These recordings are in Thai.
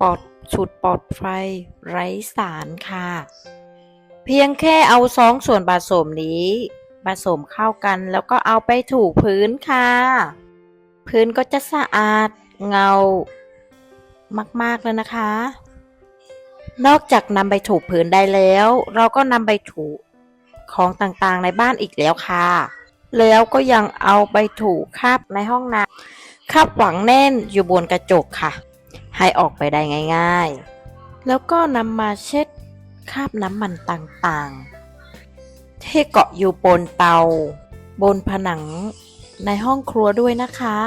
ปลอดสุดปลอดภัยไร้สารค่ะ เพียงแค่เอาสองส่วนผสมนี้ผสมเข้ากันแล้วก็เอาไปถูพื้นค่ะ พื้นก็จะสะอาดเงามากๆเลยนะคะ นอกจากนำไปถูพื้นได้แล้ว เราก็นำไปถูของต่างๆในบ้านอีกแล้วค่ะ แล้วก็ยังเอาไปถูคราบในห้องน้ำคราบหวังแน่นอยู่บนกระจกค่ะ ให้ออกไปได้ง่าย ๆ แล้วก็นำมาเช็ดคราบน้ำมันต่างๆ ที่เกาะอยู่บนเตา บนผนังในห้องครัวด้วยนะคะ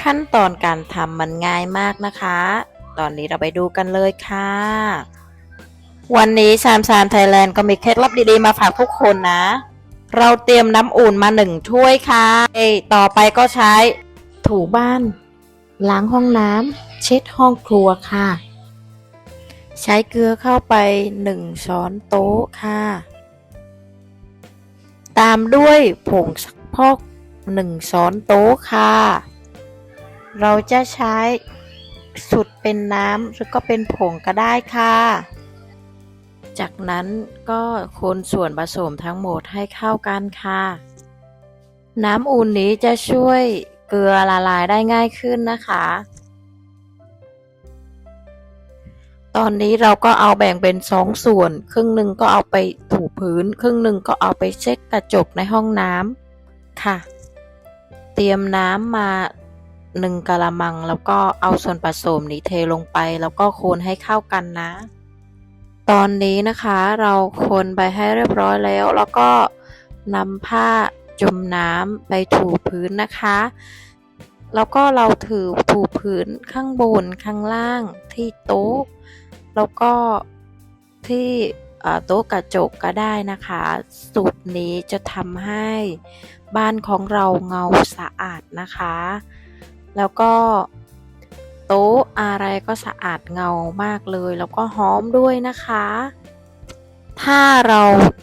ขั้นตอนการทำมันง่ายมากนะคะ ตอนนี้เราไปดูกันเลยค่ะ วันนี้ชามชามไทยแลนด์ก็มีเคล็ดลับดีๆมาฝากทุกคนนะ เราเตรียมน้ำอุ่นมาหนึ่งถ้วยค่ะเอ้ยต่อไปก็ใช้ถูบ้าน ล้างห้องน้ำเช็ดห้องครัวค่ะ ใช้เกลือเข้าไปหนึ่งช้อนโต๊ะค่ะ ตามด้วยผงซักพอกหนึ่งช้อนโต๊ะค่ะ เราจะใช้สุดเป็นน้ำหรือก็เป็นผงก็ได้ค่ะ จากนั้นก็คนส่วนผสมทั้งหมดให้เข้ากันค่ะ น้ำอุ่นนี้จะช่วย เกลือละลายได้ง่ายขึ้นนะคะ ตอนนี้เราก็เอาแบ่งเป็นสองส่วน ครึ่งหนึ่งก็เอาไปถูพื้น ครึ่งหนึ่งก็เอาไปเช็ดกระจกในห้องน้ำค่ะ เตรียมน้ำมาหนึ่งกะละมัง แล้วก็เอาส่วนผสมนี้เทลงไป แล้วก็คนให้เข้ากันนะ ตอนนี้นะคะเราคนไปให้เรียบร้อยแล้ว แล้วก็นำผ้า จมน้ำไปถูพื้นนะคะ แล้วก็เราถือถูพื้นข้างบนข้างล่างที่โต๊ะ แล้วก็ที่โต๊ะกระจกก็ได้นะคะ สูตรนี้จะทำให้บ้านของเราเงาสะอาดนะคะ แล้วก็โต๊ะอะไรก็สะอาดเงามากเลย แล้วก็หอมด้วยนะคะ ถ้าเรา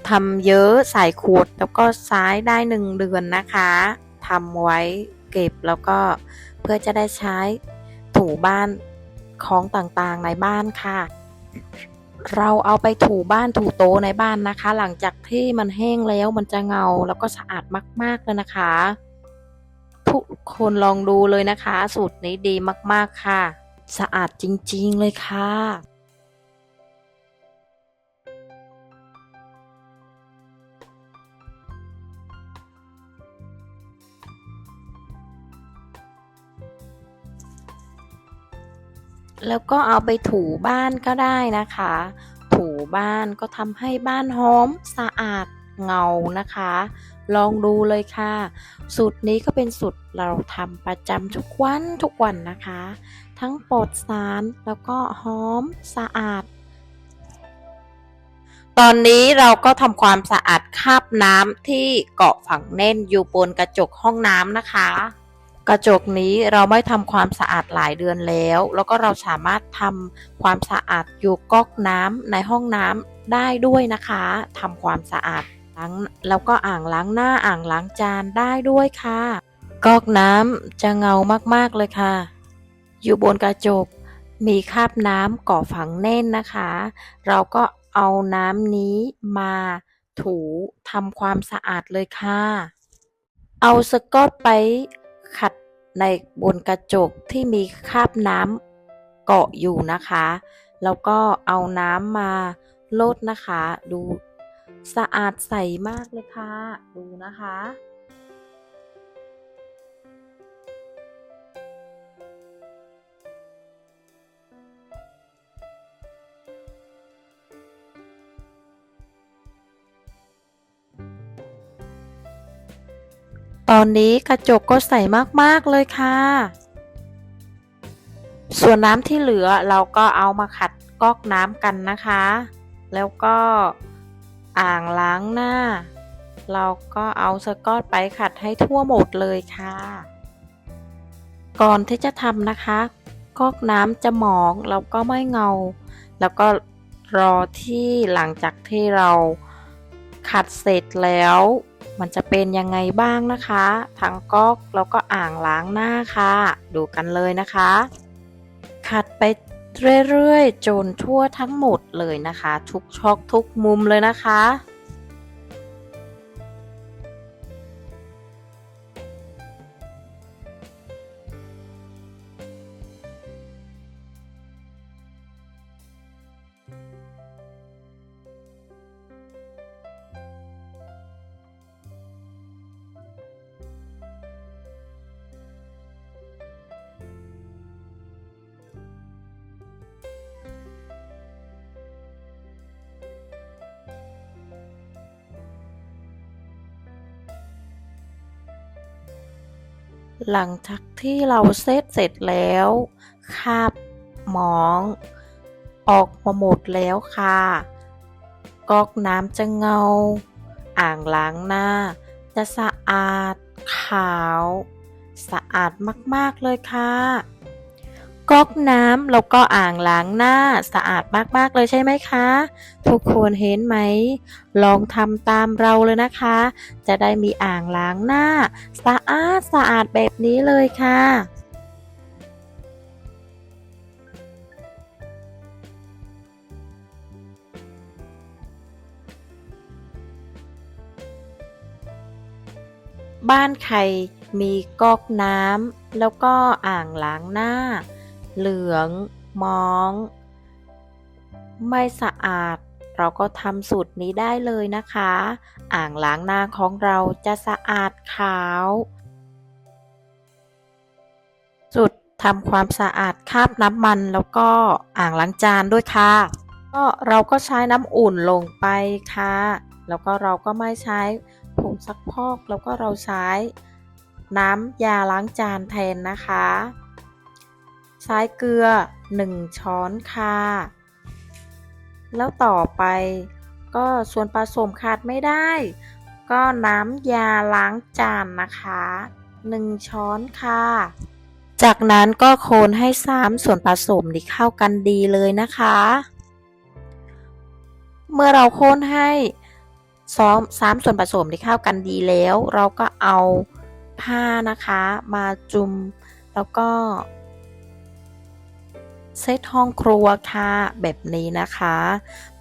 ทำเยอะใส่ขวดแล้วก็ซ้ายได้หนึ่งเดือนนะคะทำไว้เก็บแล้วก็เพื่อจะได้ใช้ถูบ้านของต่างๆในบ้านค่ะ เราเอาไปถูบ้านถูโต๊ะในบ้านนะคะ หลังจากที่มันแห้งแล้วมันจะเงาแล้วก็สะอาดมากๆเลยนะคะ ทุกคนลองดูเลยนะคะ สูตรนี้ดีมากๆค่ะ สะอาดจริงๆเลยค่ะ แล้วก็เอาไปถูบ้านก็ได้นะคะ ถูบ้านก็ทำให้บ้านหอมสะอาดเงานะคะ ลองดูเลยค่ะ สูตรนี้ก็เป็นสูตรเราทำประจำทุกวันทุกวันนะคะ ทั้งปลอดสารแล้วก็หอมสะอาด ตอนนี้เราก็ทำความสะอาดคราบน้ำที่เกาะฝังแน่นอยู่บนกระจกห้องน้ำนะคะ กระจกนี้เราไม่ทำความสะอาดหลายเดือนแล้ว แล้วก็เราสามารถทำความสะอาดอยู่ก๊อกน้ำในห้องน้ำได้ด้วยนะคะทำความสะอาดล้างแล้วก็อ่างล้างหน้าอ่างล้างจานได้ด้วยค่ะก๊อกน้ำจะเงามากๆเลยค่ะ อยู่บนกระจกมีคราบน้ำเกาะฝังแน่นนะคะ เราก็เอาน้ำนี้มาถูทำความสะอาดเลยค่ะ เอาสกอตไป ขัดในบนกระจกที่มีคราบน้ำเกาะอยู่นะคะ แล้วก็เอาน้ำมาลดนะคะ ดูสะอาดใสมากเลยค่ะ ดูนะคะ ตอนนี้กระจกก็ใสมากๆเลยค่ะ ส่วนน้ำที่เหลือเราก็เอามาขัดก๊อกน้ำกันนะคะ แล้วก็อ่างล้างหน้า เราก็เอาสกอตไปขัดให้ทั่วหมดเลยค่ะ ก่อนที่จะทำนะคะก๊อกน้ำจะหมองแล้วก็ไม่เงา แล้วก็รอที่หลังจากที่เรา ขัดเสร็จแล้ว มันจะเป็นยังไงบ้างนะคะ ทั้งก๊อกแล้วก็อ่างล้างหน้าค่ะ ดูกันเลยนะคะ ขัดไปเรื่อยๆจนทั่วทั้งหมดเลยนะคะ ทุกช็อกทุกมุมเลยนะคะ หลังจากที่เราเซตเสร็จแล้วคาบหมอง ออกมาหมดแล้วค่ะก๊อกน้ำจะเงา อ่างล้างหน้า จะสะอาดขาว สะอาดมาก ๆ เลยค่ะ ก๊อกน้ำแล้วก็อ่างล้างหน้าสะอาดมาก ๆ เลยใช่ไหมคะ ทุกคนเห็นไหม ลองทำตามเราเลยนะคะ จะได้มีอ่างล้างหน้า สะอาดสะอาดแบบนี้เลยค่ะบ้านใครมีก๊อกน้ำแล้วก็อ่างล้างหน้า เหลือง มอง ไม่สะอาด เราก็ทำสูตรนี้ได้เลยนะคะ อ่างล้างหน้าของเราจะสะอาดขาวจุดทำความสะอาดคราบน้ำมันแล้วก็อ่างล้างจานด้วยค่ะ ก็เราก็ใช้น้ำอุ่นลงไปค่ะ แล้วก็เราก็ไม่ใช้ผงซักพอกแล้วก็เราใช้น้ำยาล้างจานแทนนะคะ ใช้เกลือ 1 ช้อนค่ะ แล้วต่อไปก็ส่วนผสมขาดไม่ได้ ก็น้ำยาล้างจานนะคะ 1 ช้อนค่ะ จากนั้นก็โคนให้สามส่วนผสมนี้เข้ากันดีเลยนะคะ เมื่อเราโคนให้ซ้อมสามส่วนผสมที่เข้ากันดีแล้ว เราก็เอาผ้านะคะ มาจุ่มแล้วก็ เซตห้องครัวค่ะ แบบนี้นะคะ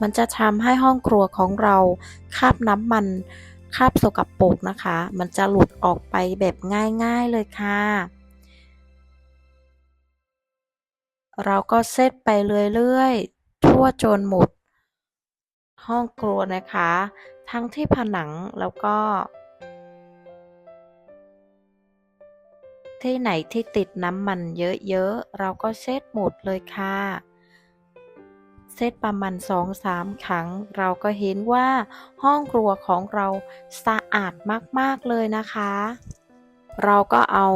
มันจะทำให้ห้องครัวของเราคาบน้ำมันคาบสกปรกนะคะ มันจะหลุดออกไปแบบง่ายๆเลยค่ะ เราก็เซตไปเรื่อยๆ ทั่วจนหมด ห้องครัวนะคะ ทั้งที่ผนังแล้วก็ ที่ไหนที่ติดน้ำมันเยอะๆ เราก็เซตหมดเลยค่ะเซตประมาณ2-3ครั้ง เราก็เห็นว่าห้องครัวของเราสะอาดมากๆเลยนะคะ เราก็เอา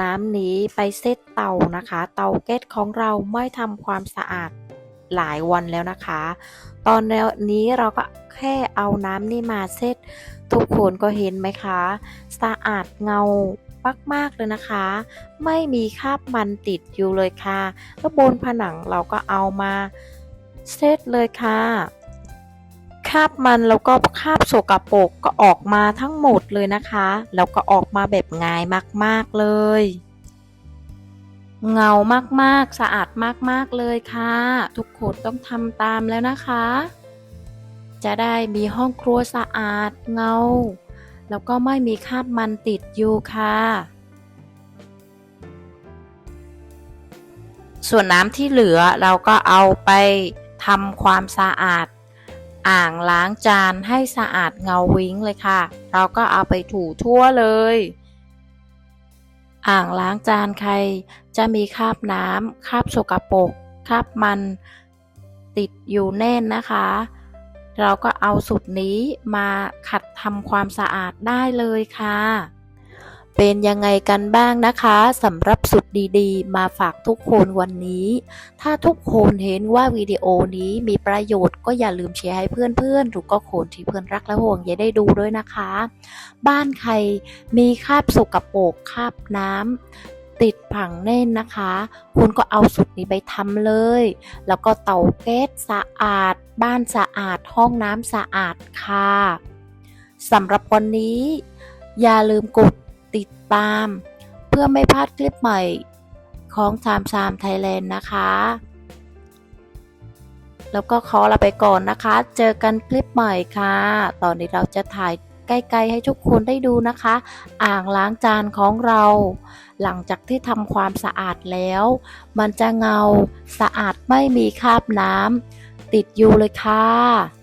น้ำนี้ไปเซตเตานะคะ เตาแก๊สของเราไม่ทำความสะอาดหลายวันแล้วนะคะ ตอนนี้เราก็แค่เอาน้ำนี่มาเซตทุกคนก็เห็นไหมคะ สะอาดเงา มากๆเลยนะคะ ไม่มีคราบมันติดอยู่เลยค่ะ แล้วบนผนังเราก็เอามาเซตเลยค่ะคราบมันแล้วก็คราบโสกปรกก็ออกมาทั้งหมดเลยนะคะ แล้วก็ออกมาแบบง่ายมากๆเลย เงามากๆ สะอาดมากๆเลยค่ะ ทุกคนต้องทำตามแล้วนะคะ จะได้มีห้องครัวสะอาดเงา แล้วก็ไม่มีคราบมันติดอยู่ค่ะ ส่วนน้ำที่เหลือเราก็เอาไปทำความสะอาด อ่างล้างจานให้สะอาดเงาวิ้งเลยค่ะ เราก็เอาไปถูทั่วเลย อ่างล้างจานใครจะมีคราบน้ำคราบสกปรกคราบมันติดอยู่แน่นนะคะ เราก็เอาสูตรนี้มาขัดทำความสะอาดได้เลยค่ะ เป็นยังไงกันบ้างนะคะสำหรับสุดดีๆ มาฝากทุกคนวันนี้ ถ้าทุกคนเห็นว่าวิดีโอนี้มีประโยชน์ก็อย่าลืมแชร์ให้เพื่อนๆหรือก็คนที่เพื่อนรักและห่วงใยได้ดูด้วยนะคะ บ้านใครมีคราบสกปรกคราบน้ำ ติดผังแน่นนะคะ คุณก็เอาสูตรนี้ไปทำเลย แล้วก็เตาแก๊สสะอาด บ้านสะอาด ห้องน้ำสะอาดค่ะสำหรับวันนี้ อย่าลืมกดติดตาม เพื่อไม่พลาดคลิปใหม่ของสามสามไทยแลนด์นะคะ แล้วก็ขอลาไปก่อนนะคะ เจอกันคลิปใหม่ค่ะ ตอนนี้เราจะถ่าย ใกล้ๆให้ทุกคนได้ดูนะคะ อ่างล้างจานของเรา หลังจากที่ทำความสะอาดแล้ว มันจะเงาสะอาดไม่มีคราบน้ำติดอยู่เลยค่ะ